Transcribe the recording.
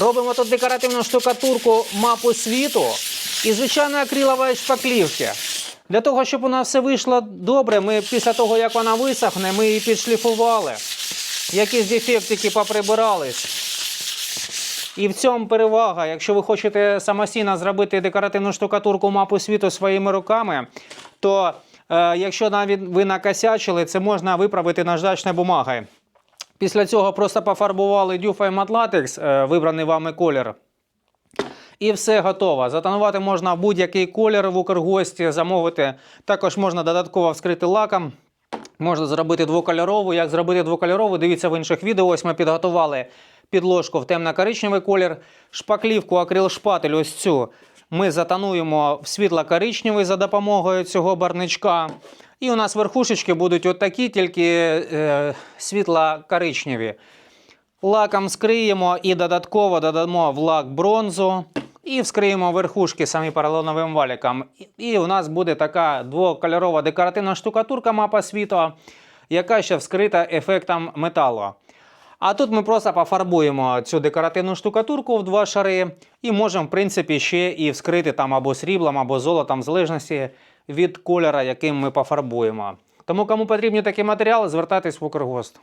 Робимо тут декоративну штукатурку мапу світу і звичайно акрилової шпаклівки. Для того, щоб у нас все вийшло добре, ми після того, як вона висохне, ми її підшліфували. Якісь дефектики поприбирались. І в цьому перевага. Якщо ви хочете самостійно зробити декоративну штукатурку мапу світу своїми руками, то е, якщо навіть ви накосячили, це можна виправити наждачною бумагою. Після цього просто пофарбували дюфа і матлатекс, е, вибраний вами колір. І все готово. Затонувати можна будь-який колір в Укргості, замовити. Також можна додатково вскрити лаком. Можна зробити двокольорову. Як зробити двокольорову, дивіться в інших відео. Ось ми підготували підложку в темно-коричневий колір. Шпаклівку акрил шпатель ось цю ми затонуємо в світло-коричневий за допомогою цього барничка. І у нас верхушечки будуть отакі, тільки е, світло-коричневі. Лаком скриємо і додатково додамо в лак бронзу. І вскриємо верхушки самі поролоновим валіком. І у нас буде така двокольорова декоративна штукатурка мапа світу, яка ще вскрита ефектом металу. А тут ми просто пофарбуємо цю декоративну штукатурку в два шари і можемо, в принципі, ще і вскрити там або сріблом, або золотом, в залежності від кольора, яким ми пофарбуємо. Тому, кому потрібні такі матеріали, звертайтесь в Укргост.